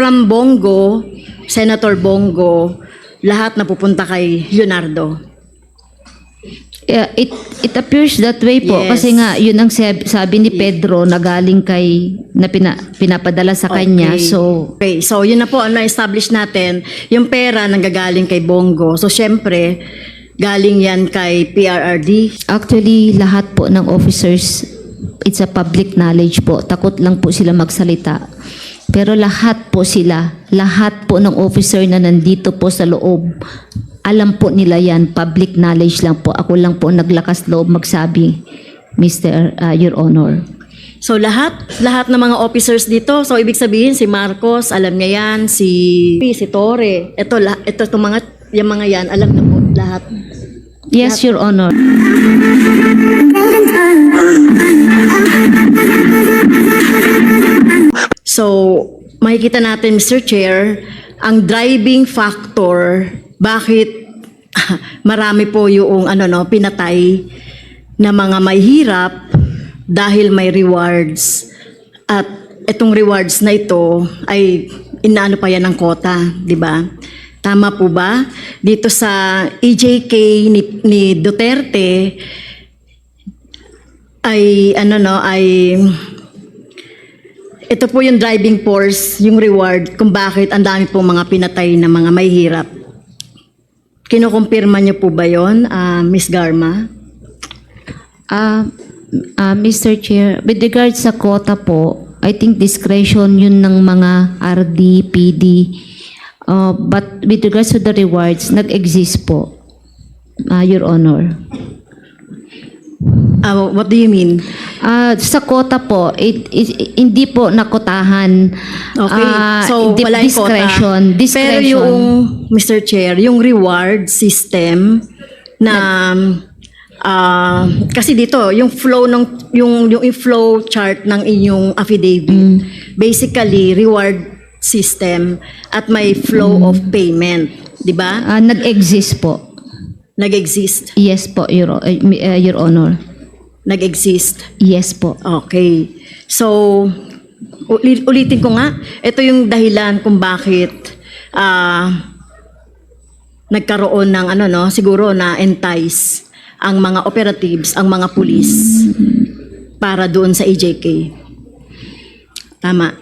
from Bongo, Senator Bongo, lahat napupunta kay Leonardo. Yeah, it it appears that way po Yes. kasi nga yun ang sab- sabi ni Pedro na galing kay na pina, pinapadala sa kanya. Okay. So Okay, so yun na po ang na-establish natin, yung pera nanggagaling kay Bongo. So syempre, galing yan kay PRRD. actually lahat po ng officers it's a public knowledge po. Takot lang po sila magsalita. Pero lahat po sila, lahat po ng officer na nandito po sa loob, alam po nila yan, public knowledge lang po. Ako lang po naglakas loob magsabi, Mr. uh, Your Honor. So lahat, lahat ng mga officers dito, so ibig sabihin si Marcos, alam niya yan, si si Torre, ito, la- ito itong mga, yung mga yan, alam na po lahat. Yes, Your Honor. So, makikita natin, Mr. Chair, ang driving factor, bakit marami po yung ano no, pinatay na mga may hirap dahil may rewards. At itong rewards na ito ay inaano pa yan ng kota, di ba? Tama po ba? Dito sa EJK ni, ni Duterte ay ano no, ay ito po yung driving force, yung reward, kung bakit ang dami pong mga pinatay na mga may hirap. Kinukumpirma niyo po ba yon, ah, Miss Garma? Ah, ah, Mr. Chair, with regards sa quota po, I think discretion yun ng mga RD, PD. Uh, but with regards to the rewards, nag-exist po, ah, Your Honor. Ah, what do you mean? Ah, sa quota po, it, it- hindi po nakotahan. Okay, Ah, so di- wala yung discretion. quota. Discretion. Pero yung, Mr. Chair, yung reward system na ah, kasi dito yung flow ng yung yung flow chart ng inyong affidavit Mm. basically reward system at may flow of payment, 'di ba? Ah, nag-exist po. Nag-exist. Yes po, Your, eh, Your Honor. Nag-exist. Yes po. Okay. So, uli- ulitin ko nga, ito yung dahilan kung bakit ah, nagkaroon ng ano no, siguro na entice ang mga operatives, ang mga pulis para doon sa EJK. Tama.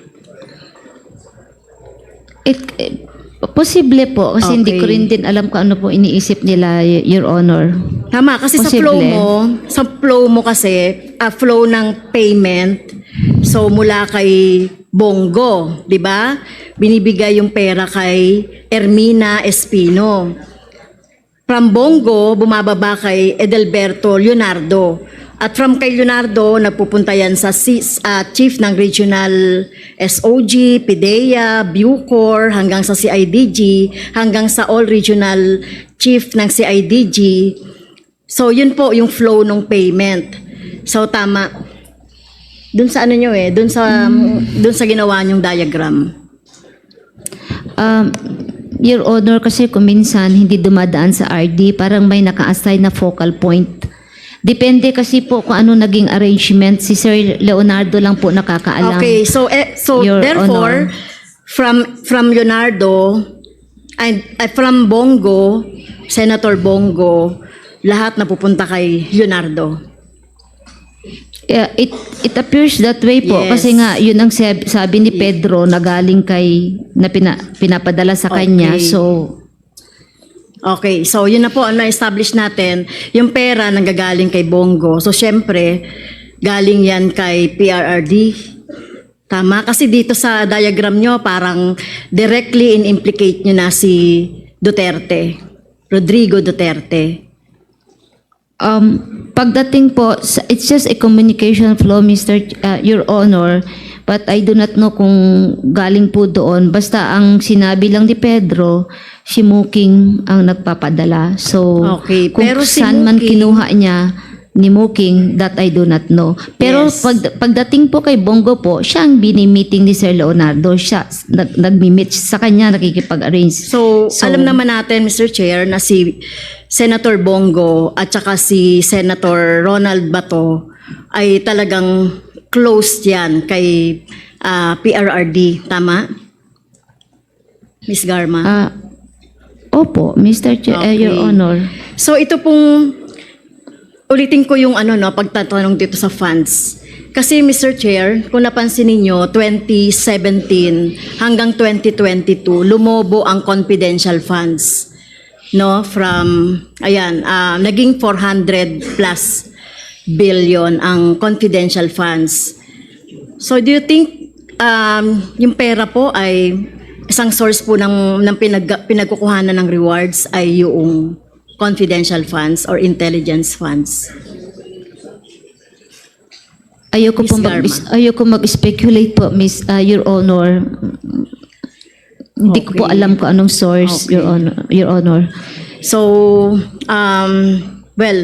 It, eh, posible po kasi hindi ko Okay. rin din alam kung ano po iniisip nila y- your honor. Tama kasi sa Posible. flow mo, sa flow mo kasi, ah, flow ng payment, so mula kay Bongo, 'di ba? Binibigay yung pera kay Ermina Espino. From Bongo, bumababa kay Edelberto Leonardo. At from kay Leonardo, nagpupunta yan sa ah, chief ng regional SOG, PIDEA, Bucor, hanggang sa CIDG, hanggang sa all regional chief ng CIDG. So, yun po yung flow ng payment. So, tama. Dun sa ano nyo eh, dun sa, dun sa ginawa nyong diagram. Um, your honor kasi kung minsan hindi dumadaan sa RD parang may naka-assign na focal point. Depende kasi po kung ano naging arrangement. Si Sir Leonardo lang po nakakaalam. Okay, so eh, so Your therefore from from Leonardo and uh, from Bongo, Senator Bongo, lahat napupunta kay Leonardo. Yeah, it it appears that way po Yes. kasi nga yun ang sab- sabi ni Pedro na galing kay na pina, pinapadala sa kanya. Okay. So Okay, so yun na po ang na-establish natin, yung pera nanggagaling kay Bongo. So syempre, galing yan kay PRRD. Tama? Kasi dito sa diagram nyo, parang directly in-implicate nyo na si Duterte. Rodrigo Duterte. Um, pagdating po, it's just a communication flow, Mr. Ch- uh, Your Honor, but I do not know kung galing po doon. Basta ang sinabi lang ni Pedro, si Muking ang nagpapadala. So, Okay, kung pero si saan man Muking- kinuha niya ni Muking, that I do not know. Pero Yes. pag, pagdating po kay Bongo po, siya ang bini-meeting ni Sir Leonardo. Siya, nag, nagmi-meet sa kanya, nakikipag-arrange. So, So- alam naman natin, Mr. Chair, na si Senator Bongo at saka si Senator Ronald Bato ay talagang close yan kay ah, PRRD. Tama? Miss Garma? Ah, opo, Mr. Chair, eh, Your Okay. Honor. So ito pong ulitin ko yung ano no pagtatanong dito sa funds. Kasi Mr. Chair, kung napansin ninyo, 2017 hanggang 2022 lumobo ang confidential funds no from ayan ah, naging 400 plus billion ang confidential funds. So do you think um, yung pera po ay isang source po ng, ng pinag, pinagkukuhanan ng rewards ay yung confidential funds or intelligence funds? Ayoko Miss po mag Garma. ayoko mag-speculate po, Miss ah, Your Honor. Hindi ko po Okay. alam kung anong source, Okay. Your Honor. Your Honor. So, um, well,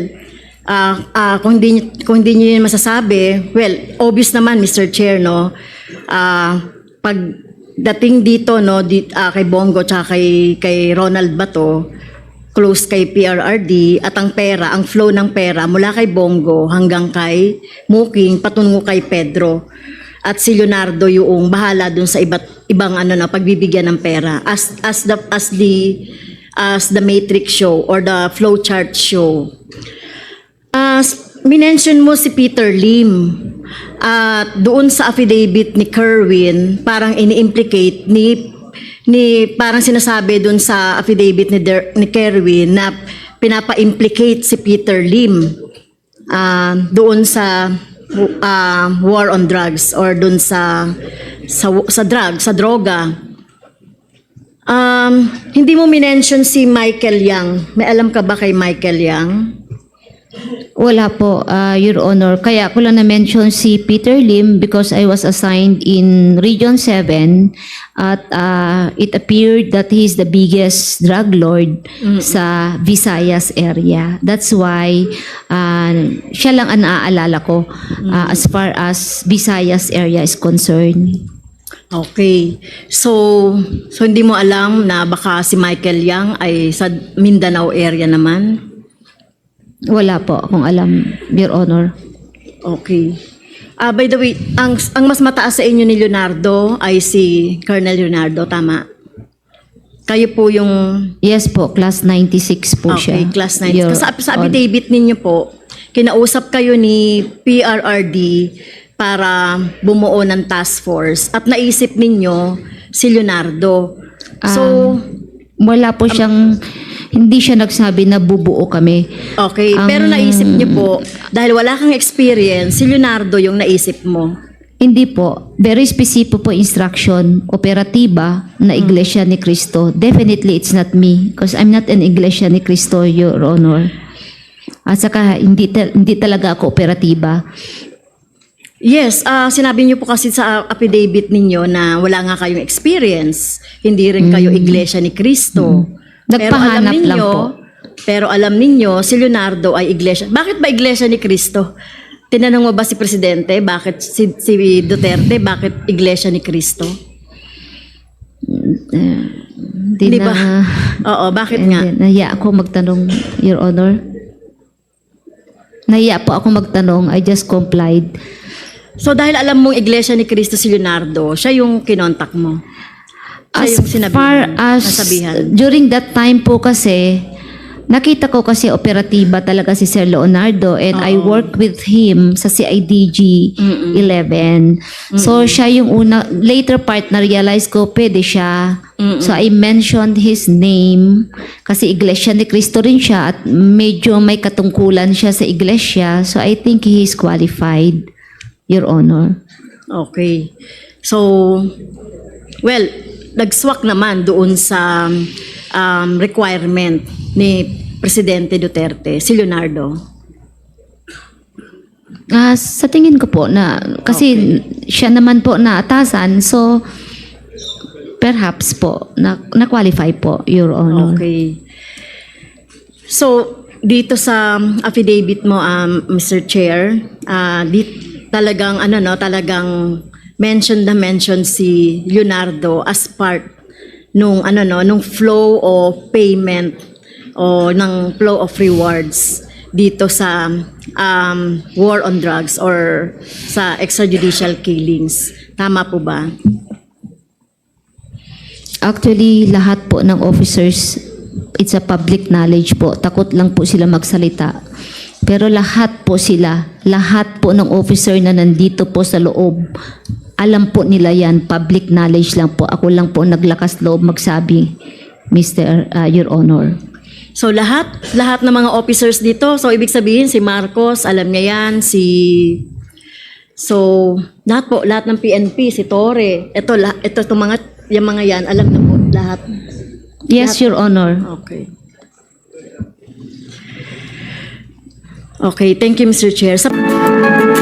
ah ah, kung hindi kung hindi niyo yun masasabi, well, obvious naman Mr. Chair no. Ah, pag dating dito no di, ah, kay Bongo tsaka kay kay Ronald Bato, close kay PRRD at ang pera, ang flow ng pera mula kay Bongo hanggang kay Muking patungo kay Pedro. At si Leonardo yung bahala dun sa iba't ibang ano na pagbibigyan ng pera as as the as the as the matrix show or the flow chart show. As minention mo si Peter Lim at doon sa affidavit ni Kerwin parang ini-implicate ni ni parang sinasabi doon sa affidavit ni, Der, ni Kerwin na pinapa-implicate si Peter Lim ah, doon sa ah, war on drugs or doon sa sa sa drug, sa droga. Um, hindi mo minention si Michael Yang. May alam ka ba kay Michael Yang? Wala po, ah, Your Honor. Kaya ko lang na-mention si Peter Lim because I was assigned in Region 7 at ah, it appeared that he is the biggest drug lord sa Visayas area. That's why ah, siya lang ang naaalala ko ah, as far as Visayas area is concerned. Okay. So, so hindi mo alam na baka si Michael Yang ay sa Mindanao area naman? Wala po akong alam, Your Honor. Okay. Ah, by the way, ang ang mas mataas sa inyo ni Leonardo ay si Colonel Leonardo, tama? Kayo po yung Yes po, class 96 po siya. Okay, class 9. Your Kasi sa, sa Honor. affidavit ninyo po, kinausap kayo ni PRRD para bumuo ng task force at naisip ninyo si Leonardo. So, Wala po siyang, hindi siya nagsabi na bubuo kami. okay. Ang- Pero naisip niyo po, dahil wala kang experience, si Leonardo yung naisip mo. Hindi po. Very specific po instruction, operatiba na Iglesia ni Cristo. Definitely it's not me because I'm not an Iglesia ni Cristo, Your Honor. At saka hindi, ta- hindi talaga ako operatiba. Yes, ah sinabi niyo po kasi sa affidavit ninyo na wala nga kayong experience. Hindi rin kayo iglesia ni Cristo. Pero alam Nagpahanap lang ninyo, po. pero alam ninyo si Leonardo ay iglesia. Bakit ba iglesia ni Cristo? Tinanong mo ba si presidente bakit si, si Duterte bakit iglesia ni Cristo? Hindi Di na, ba? Oo, bakit nga? Nahiya ako magtanong, Your Honor. Nahiya po ako magtanong. I just complied. So dahil alam mong iglesia ni Cristo si Leonardo, siya yung kinontak mo. As yung sinabi far as nasabihan. during that time po kasi nakita ko kasi operatiba talaga si Sir Leonardo and I worked with him sa CIDG 11. So siya yung una later part na realize ko pwede siya. So I mentioned his name kasi iglesia ni Cristo rin siya at medyo may katungkulan siya sa iglesia. So I think he is qualified, Your Honor. Okay. So, well, nagswak naman doon sa um, requirement ni Presidente Duterte, si Leonardo. Ah, sa tingin ko po na kasi siya naman po na atasan so perhaps po na, na-qualify po your honor. Okay. So, dito sa affidavit mo, um, Mr. Chair, ah, di, talagang, ano no, talagang mention na mention si Leonardo as part nung, ano no, nung flow of payment o ng flow of rewards dito sa um, war on drugs or sa extrajudicial killings. Tama po ba? Actually, lahat po ng officers, it's a public knowledge po. Takot lang po sila magsalita. Pero lahat po sila, lahat po ng officer na nandito po sa loob, alam po nila yan, public knowledge lang po. Ako lang po naglakas loob magsabi, Mr. uh, Your Honor. So lahat, lahat ng mga officers dito, so ibig sabihin si Marcos, alam niya yan, si So, lahat po, lahat ng PNP, si Torre, ito, ito, itong mga, yung mga yan, alam na po lahat. Yes, Your Honor. Okay. Okay, thank you, Mr. Chair. Sa-